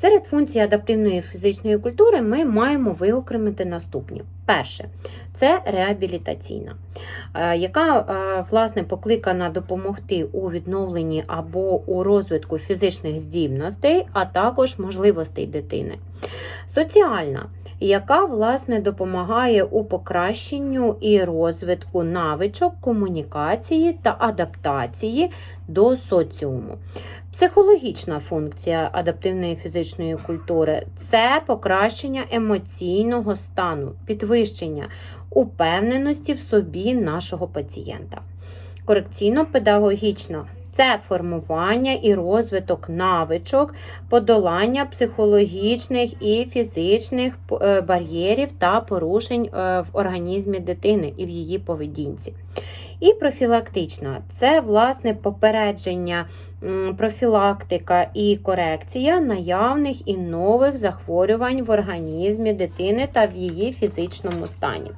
Серед функцій адаптивної фізичної культури ми маємо виокремити наступні. Перше це реабілітаційна, е, яка е, власне покликана допомогти у відновленні або у розвитку фізичних здібностей, а також можливостей дитини. Соціальна, яка власне допомагає у покращенню і розвитку навичок комунікації та адаптації до соціуму. Психологічна функція адаптивної фізичної культури це покращення емоційного стану, підвищення упевненості в собі нашого пацієнта. Корекційно-педагогічна це формування і розвиток навичок, подолання психологічних і фізичних е, бар'єрів та порушень е, в організмі дитини і в її поведінці. І профілактична це власне попередження, профілактика і корекція наявних і нових захворювань в організмі дитини та в її фізичному стані.